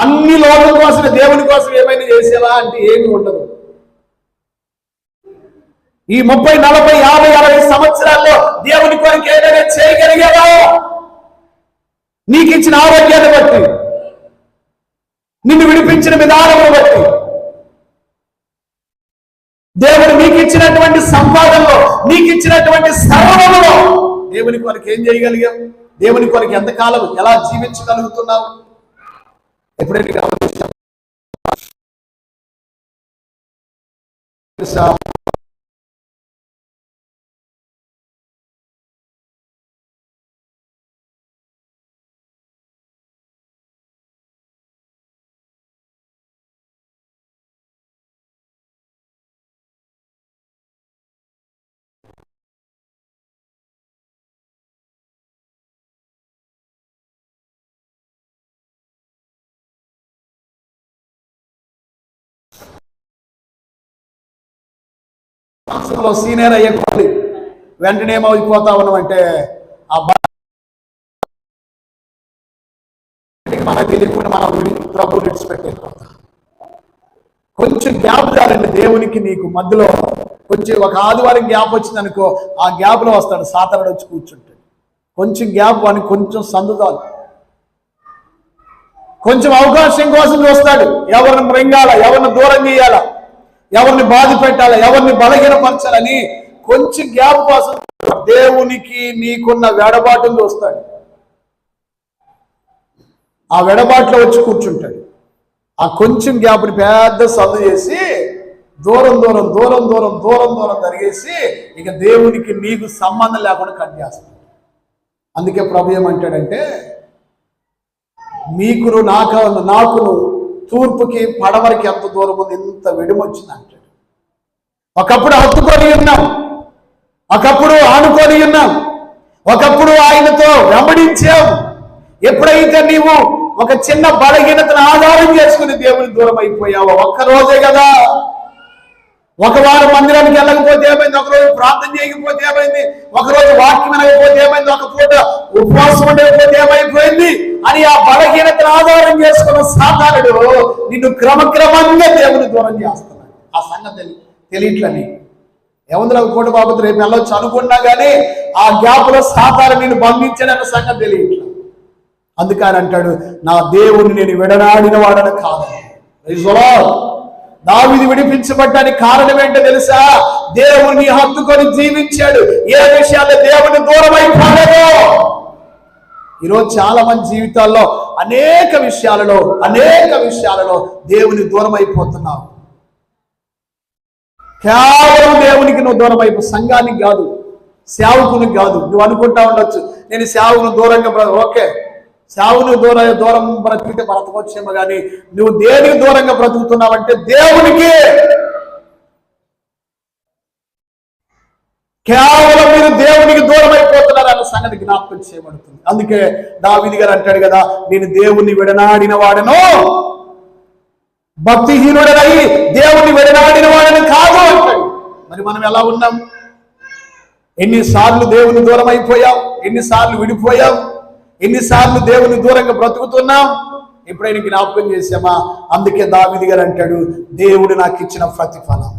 అన్ని లోకం కోసం దేవుని కోసం ఏమైనా చేసేలా అంటే ఏమి ఉండదు. ఈ ముప్పై నలభై యాభై అరవై సంవత్సరాల్లో దేవుని కొరకు ఏదైనా చేయగలిగేవా? నీకు ఇచ్చిన ఆరోగ్యాన్ని బట్టి నిన్ను విడిపించిన విధానము బట్టి దేవుడు నీకు ఇచ్చినటువంటి సంపాదనలో నీకు ఇచ్చినటువంటి సర్వములో దేవుని కొరకు ఏం చేయగలిగాం దేవుని కొరకు ఎంతకాలం ఎలా జీవించగలుగుతున్నావు? ఎప్పుడైతే సంస్థలో సీనియర్ అయ్యే కొద్ది వెంటనే ఏమైపోతా ఉన్నామంటే ఆ మనకు తెలియకుండా మనం ప్రభు విడిచిపెట్టేపోతాం కొంచెం గ్యాప్ చాలండి దేవునికి నీకు మధ్యలో. కొంచెం ఒక ఆదివారం గ్యాప్ వచ్చింది అనుకో ఆ గ్యాప్లో వస్తాడు సాతరుడు వచ్చి కూర్చుంటాడు. కొంచెం గ్యాప్ అని కొంచెం సందుతాలు కొంచెం అవకాశం కోసం చూస్తాడు. ఎవరిని మృంగాల? ఎవరిని దూరం చేయాలా? ఎవరిని బాధ పెట్టాలా ఎవరిని బలహీనపరచాలని కొంచెం గ్యాప్ కోసం దేవునికి నీకున్న వెడబాటును చూస్తాడు ఆ వెడబాట్లో వచ్చి కూర్చుంటాడు ఆ కొంచెం గ్యాప్ని పెద్ద చదువు చేసి దూరం దూరం దూరం దూరం దూరం దూరం జరిగేసి ఇక దేవునికి నీకు సంబంధం లేకుండా కట్ చేస్తాడు అందుకే ప్రభు ఏమంటాడంటే మీకును నాకు నాకును తూర్పుకి పడవరికి ఎంత దూరం ఉంది ఇంత వెడుమొచ్చింది అంటాడు. ఒకప్పుడు హత్తుకొని ఉన్నాం ఒకప్పుడు ఆనుకొని ఉన్నాం ఒకప్పుడు ఆయనతో వెంబడించాం ఎప్పుడైతే నీవు ఒక చిన్న బలహీనతను ఆధారం చేసుకుని దేవుని దూరం అయిపోయావో ఒక్క రోజే కదా. ఒకవారి మందిరానికి వెళ్ళకపోతే ఏమైంది? ఒక రోజు ప్రార్థన చేయకపోతే ఏమైంది? ఒకరోజు వాక్యం వినకపోతే ఏమైంది? ఒక పూట ఉపవాసం ఉండకపోతే ఏమైపోయింది? అని ఆ బలహీనతను ఆధారం చేసుకున్న సాధారణుడు నిన్ను క్రమక్రమంగా దేవుని దూరం చేస్తున్నాడు. ఆ సంగతి తెలి తెలియట్లే నీకు ఏముందిలో కోట బాబు రేపు వెళ్ళొచ్చు అనుకున్నా కానీ ఆ గ్యాప్లో సాధారణ నిన్ను బంధించాడన్న సంగతి తెలియట్లేదు. అందుకని అంటాడు నా దేవుని నేను విడనాడిన వాడని కాదు. దావిది విడిపించబడ్డానికి కారణం ఏంటో తెలుసా? దేవుని హత్తుకొని జీవించాడు. ఏ విషయాల్లో దేవుని దూరం అయిపోలేదో ఈరోజు చాలా మంది జీవితాల్లో అనేక విషయాలలో అనేక విషయాలలో దేవుని దూరం అయిపోతున్నావు కేవలం దేవునికి నువ్వు దూరం అయిపో సంఘానికి కాదు సేవకునికి కాదు. నువ్వు అనుకుంటా ఉండొచ్చు నేను సేవకును దూరంగా ఓకే. సేవకుని దూరం దూరం బ్రతికితే బ్రతకొచ్చేమో కానీ నువ్వు దేనికి దూరంగా బ్రతుకుతున్నావంటే దేవునికి. కేవలం మీరు దేవునికి దూరం అయిపోతున్నారు అన్న సంగతి జ్ఞాపకం చేయబడుతుంది. అందుకే దావిది గారు అంటాడు కదా నేను దేవుణ్ణి విడనాడిన వాడను. భక్తిహీనుడనై దేవుణ్ణి విడనాడిన వాడని కాదు అంటాడు. మరి మనం ఎలా ఉన్నాం? ఎన్నిసార్లు దేవుని దూరం అయిపోయాం ఎన్నిసార్లు విడిపోయాం? ఎన్నిసార్లు దేవుని దూరంగా బ్రతుకుతున్నాం? ఎప్పుడైనా జ్ఞాపకం చేసామా అందుకే దావిది గారు అంటాడు దేవుడు నాకు ఇచ్చిన ప్రతిఫలం.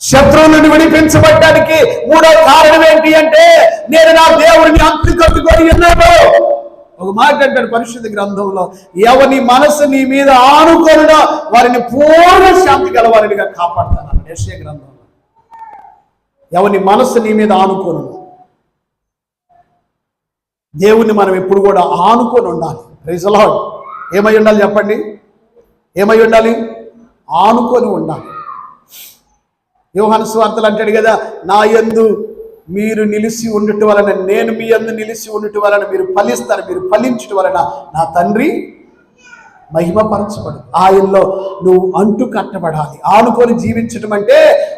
శత్రువు నుండి విడిపించబడ్డానికి మూడో కారణం ఏంటి అంటే నేను నా దేవుడిని అంతుకట్టుకొని ఉన్నాను. ఒక మాట అంటాడు పరిశుద్ధ గ్రంథంలో ఎవని మనసు నీ మీద ఆనుకొనుడా వారిని పూర్ణ శాంతి గల వారినిగా కాపాడుతాను. యశ్య గ్రంథంలో ఎవని మనసు నీ మీద ఆనుకోను దేవుణ్ణి మనం ఎప్పుడు కూడా ఆనుకొని ఉండాలి. రిజలాడ్ ఏమై ఉండాలి చెప్పండి? ఏమై ఉండాలి? ఆనుకొని ఉండాలి. యోహాను స్వార్థలు అంటాడు కదా నా యందు మీరు నిలిచి ఉండటం వలన నేను మీ యందు నిలిచి ఉండటం వలన మీరు ఫలిస్తారు మీరు ఫలించటం వలన నా తండ్రి మహిమపరచబడు. ఆయనలో నువ్వు అంటు కట్టబడాలి. ఆనుకొని జీవించటం అంటే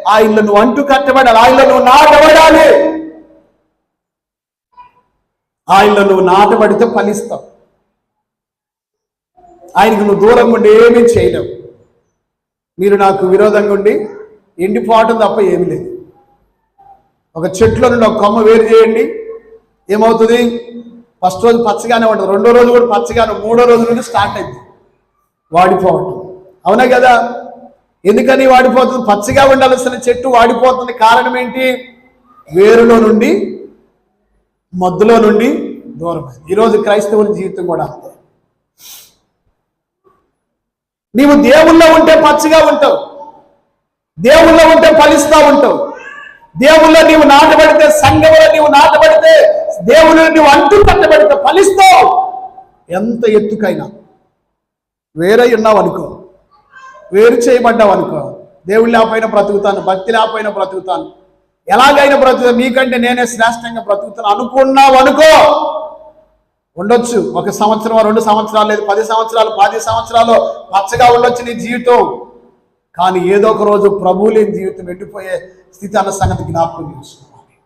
ఆయనలో నువ్వు అంటు కట్టబడాలి. ఆయనలో నువ్వు నాటబడాలి. ఆయనలో నువ్వు నాటబడితే ఫలిస్తావు ఆయనకు నువ్వు దూరంగా ఉండి ఏమీ చేయలేవు. మీరు నాకు విరోధంగా ఉండి ఎండిపోవటం తప్ప ఏమీ లేదు. ఒక చెట్లో నుండి ఒక కొమ్మ వేరు చేయండి. ఏమవుతుంది? ఫస్ట్ రోజు పచ్చగానే ఉంటుంది. రెండో రోజు కూడా పచ్చగానే మూడో రోజు నుండి స్టార్ట్ అయింది. వాడిపోవటం. అవునా కదా? ఎందుకని వాడిపోతుంది? పచ్చగా ఉండాల్సిన చెట్టు వాడిపోతుంది. కారణం ఏంటి? వేరులో నుండి మద్దులో నుండి దూరమైంది ఈరోజు క్రైస్తవుల జీవితం కూడా అంతే. నీవు దేవుల్లో ఉంటే పచ్చగా ఉంటావు. దేవుల్లో ఉంటే ఫలిస్తా ఉంటావు. దేవుల్లో నీవు నాటబడితే సంఘంలో నీవు నాటబడితే దేవుళ్ళు నీవు అంటూ కట్టబడితే ఫలిస్తావు. ఎంత ఎత్తుకైనా. వేరే ఉన్నావు అనుకో. వేరు చేయబడ్డావు అనుకో. దేవుడు లేకపోయినా బ్రతుకుతాను భక్తి లేకపోయినా బ్రతుకుతాను. ఎలాగైనా బ్రతుకుతాను నీకంటే నేనే శ్రేష్టంగా బ్రతుకుతాను. అనుకున్నావు అనుకో. ఉండొచ్చు. ఒక సంవత్సరం రెండు సంవత్సరాలు లేదు. పది సంవత్సరాలు పది సంవత్సరాలు పచ్చగా ఉండొచ్చు నీ జీవితం. కానీ ఏదో ఒక రోజు ప్రభు లేని జీవితం ఎండిపోయే స్థితి అన్న సంగతి జ్ఞాపకం చేసుకోవాలి.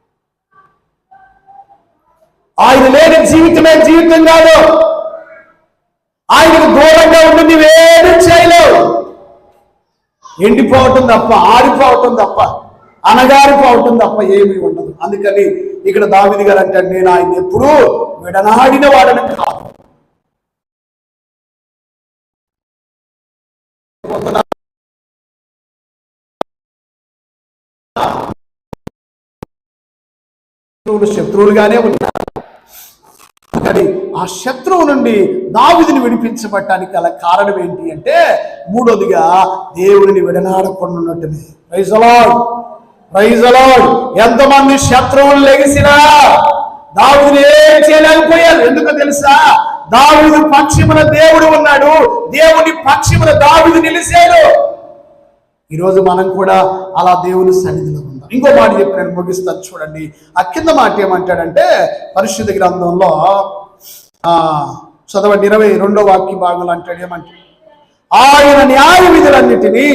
ఆయన లేని జీవితమే జీవితం కాదు. ఆయనకు దూరంగా ఉండి నువ్వేమీ చేయలేవు. ఎండిపోవటం తప్ప ఆరిపోవటం తప్ప అనగారిపోవటం తప్ప ఏమీ ఉండదు. అందుకని ఇక్కడ దావిది గారు అంటే నేను ఆయన ఎప్పుడూ విడనాడిన వాడని కాదు. శత్రువులుగానే ఉన్నారు. కానీ ఆ శత్రువు నుండి దావిదిని విడిపించబట్టానికి గల కారణం ఏంటి అంటే మూడోదిగా దేవుడిని విడనాడకుండా ఉన్నట్టునే ప్రైజ్ ప్రైజలో ఎంతమంది శత్రువులు లెగిసినా దావుని ఏం చేయలేకపోయారు? ఎందుకు తెలుసా? దావుడు పక్షిముల దేవుడు ఉన్నాడు. దేవుని పక్షిముల దావుడు నిలిచాడు. ఈరోజు మనం కూడా అలా దేవుని సన్నిధిలో ఉందాం. ఇంకో మాట చెప్పి నేను ముగిస్తాను చూడండి. ఆ కింద మాట ఏమంటాడంటే పరిశుద్ధ గ్రంథంలో ఆ చదవండి. ఇరవై రెండో వాక్య భాగంలో అంటాడు ఏమంటాడు ఆయన న్యాయ విధులన్నిటినీ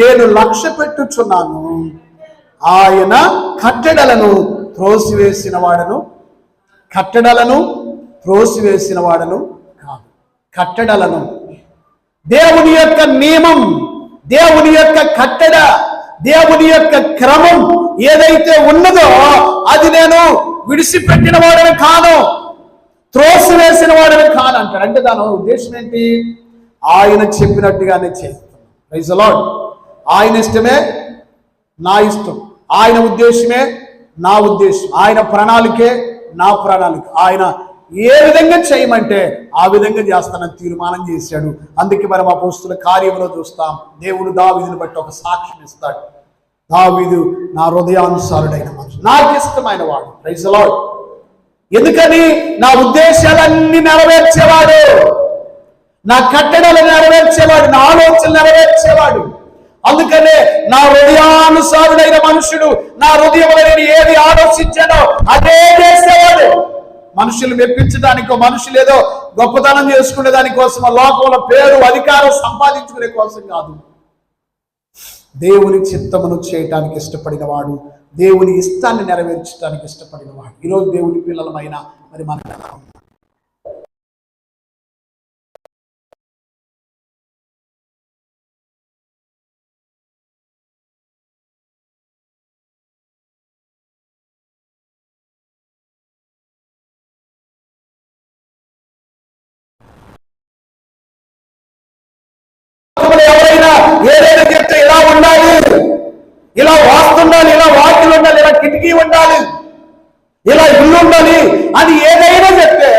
నేను లక్ష్య పెట్టుచున్నాను ఆయన కట్టడలను త్రోసివేసిన వాడను. కట్టడలను త్రోసివేసిన వాడను కాదు. కట్టడలను. దేవుని యొక్క నియమం దేవుని యొక్క కట్టడ దేవుని యొక్క క్రమం ఏదైతే ఉన్నదో అది నేను విడిచిపెట్టిన వాడని కాను. త్రోసి వేసిన వాడని కాను అంటాడు. అంటే దాని ఉద్దేశం ఏంటి? ఆయన చెప్పినట్టుగానే చేస్తాను. ప్రైజ్ ఆయన ఇష్టమే నా ఇష్టం. ఆయన ఉద్దేశమే నా ఉద్దేశం. ఆయన ప్రణాళికే నా ప్రణాళిక. ఆయన ఏ విధంగా చేయమంటే ఆ విధంగా చేస్తానని తీర్మానం చేశాడు. అందుకే మనం ఆ పోస్తుల కార్యంలో చూస్తాం. దేవుడు దావీదుని బట్టి ఒక సాక్ష్యం ఇస్తాడు. దావీదు నా హృదయానుసారుడైన మనిషి నాకు ఇష్టమైన వాడు ప్రైజ్ ఎందుకని? నా ఉద్దేశాలన్నీ నెరవేర్చేవాడు. నా కట్టడలు నెరవేర్చేవాడు. నా ఆలోచనలు నెరవేర్చేవాడు. అందుకనే నా హృదయానుసారుడైన మనుషుడు నా హృదయంలో నేను ఏది ఆలోచించానో అదే చేసేవాడు. మనుషులు మెప్పించడానికో మనుషులు ఏదో గొప్పతనం చేసుకునే దానికోసం లోకంలో పేరు అధికారం సంపాదించుకునే కోసం కాదు. దేవుని చిత్తమును చేయటానికి ఇష్టపడిన వాడు దేవుని ఇష్టాన్ని నెరవేర్చడానికి ఇష్టపడిన వాడు ఈరోజు దేవుని పిల్లలమైన మరి మన లోకంలో ఎవరైనా ఏదైనా చెప్తే ఇలా ఉండాలి. ఇలా వాస్తుండాలి ఇలా వాకిలు ఉండాలి ఇలా కిటికీ ఉండాలి ఇలా ఇల్లు ఉండాలి అది ఏదైనా చెప్తే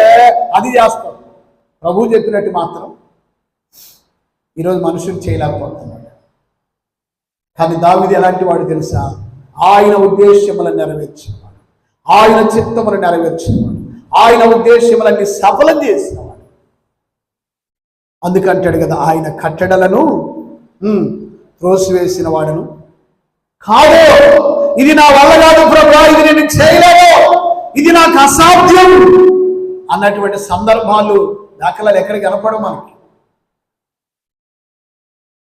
అది చేస్తాం. ప్రభు చెప్పినట్టు మాత్రం ఈరోజు మనుషులు చేయలేకపోతున్నాడు. కానీ దావిది ఎలాంటి వాడు తెలుసా? ఆయన ఉద్దేశ్యములను నెరవేర్చినవాడు. ఆయన చిత్తములను నెరవేర్చినవాడు. ఆయన ఉద్దేశ్యములన్నీ సఫలం చేసినవాడు. అందుకంటాడు కదా ఆయన కట్టడలను త్రోసివేసిన వాడును. కాదు ఇది నా వల్ల కాదు ప్రభా ఇది నేను చేయలేను ఇది నాకు అసాధ్యం అన్నటువంటి సందర్భాలు దాఖలాలు ఎక్కడికి కనపడవు మనకి.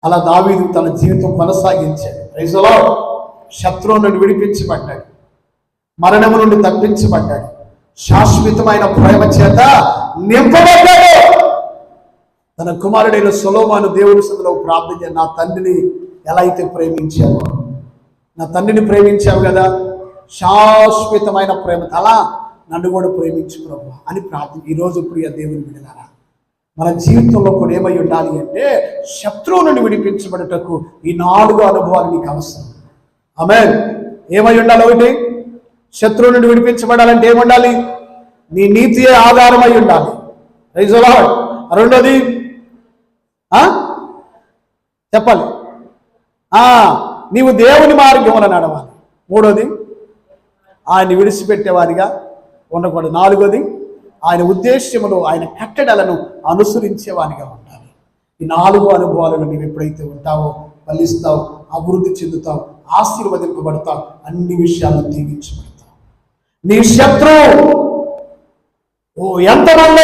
అలా దావీదు తన జీవితం కొనసాగించాడు. రైజులో శత్రువు నుండి విడిపించబడ్డాడు. మరణము నుండి తప్పించబడ్డాడు. శాశ్వతమైన ప్రేమ చేత నింపబడ్డాడు. తన కుమారుడైన సొలోమాను దేవుని సందులో ప్రార్థన నా తండ్రిని ఎలా అయితే ప్రేమించావు? నా తండ్రిని ప్రేమించావు కదా? శాశ్వతమైన ప్రేమ అలా నన్ను కూడా ప్రేమించు ప్రభు అని ప్రార్థన ఈరోజు ప్రియ దేవుని విడలారా మన జీవితంలో కూడా ఏమై ఉండాలి అంటే శత్రువు నుండి విడిపించబడుటకు ఈ నాలుగు అనుభవాలు నీకు అవసరం. ఆమె ఏమై ఉండాలి ఒకటి? శత్రువు నుండి విడిపించబడాలంటే ఏముండాలి? నీ నీతియే ఆధారమై ఉండాలి. రెండోది చెప్పాలి. ఆ నీవు దేవుని మార్గమున నడవాలి. మూడోది ఆయన విడిచిపెట్టేవారిగా ఉండకూడదు. నాలుగోది ఆయన ఉద్దేశ్యములు ఆయన కట్టడలను అనుసరించేవానిగా ఉండాలి. ఈ నాలుగు అనుభవాలను నీవు ఎప్పుడైతే ఉంటావో ఫలిస్తావు అభివృద్ధి చెందుతావు ఆశీర్వదింపబడతావు అన్ని విషయాలను దీవించబడతావు. నీ శత్రువు ఓ ఎంత మంది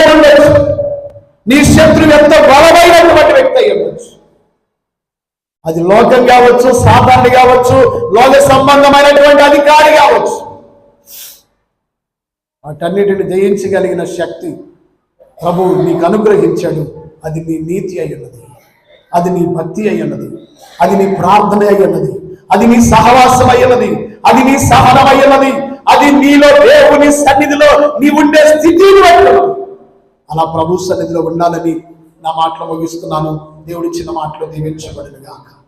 నీ శత్రువు ఎంత బలమైనటువంటి వ్యక్తి అయి అది లోకం కావచ్చు సాధారణ కావచ్చు లోక సంబంధమైనటువంటి అధికారి కావచ్చు. వాటన్నిటిని జయించగలిగిన శక్తి ప్రభువు నీకు అనుగ్రహించాడు. అది నీ నీతి అయి ఉన్నది. అది నీ భక్తి అయి ఉన్నది. అది నీ ప్రార్థన అయి ఉన్నది. అది నీ సహవాసం అయ్యున్నది అది నీ సహనం అయ్యున్నది అది నీలో దేవుని సన్నిధిలో నీ ఉండే స్థితిని అలా ప్రభు సన్నిధిలో ఉండాలని నా మాటలు ముగిస్తున్నాను. దేవుడి చిన్న మాటలు దీవించబడినగాక.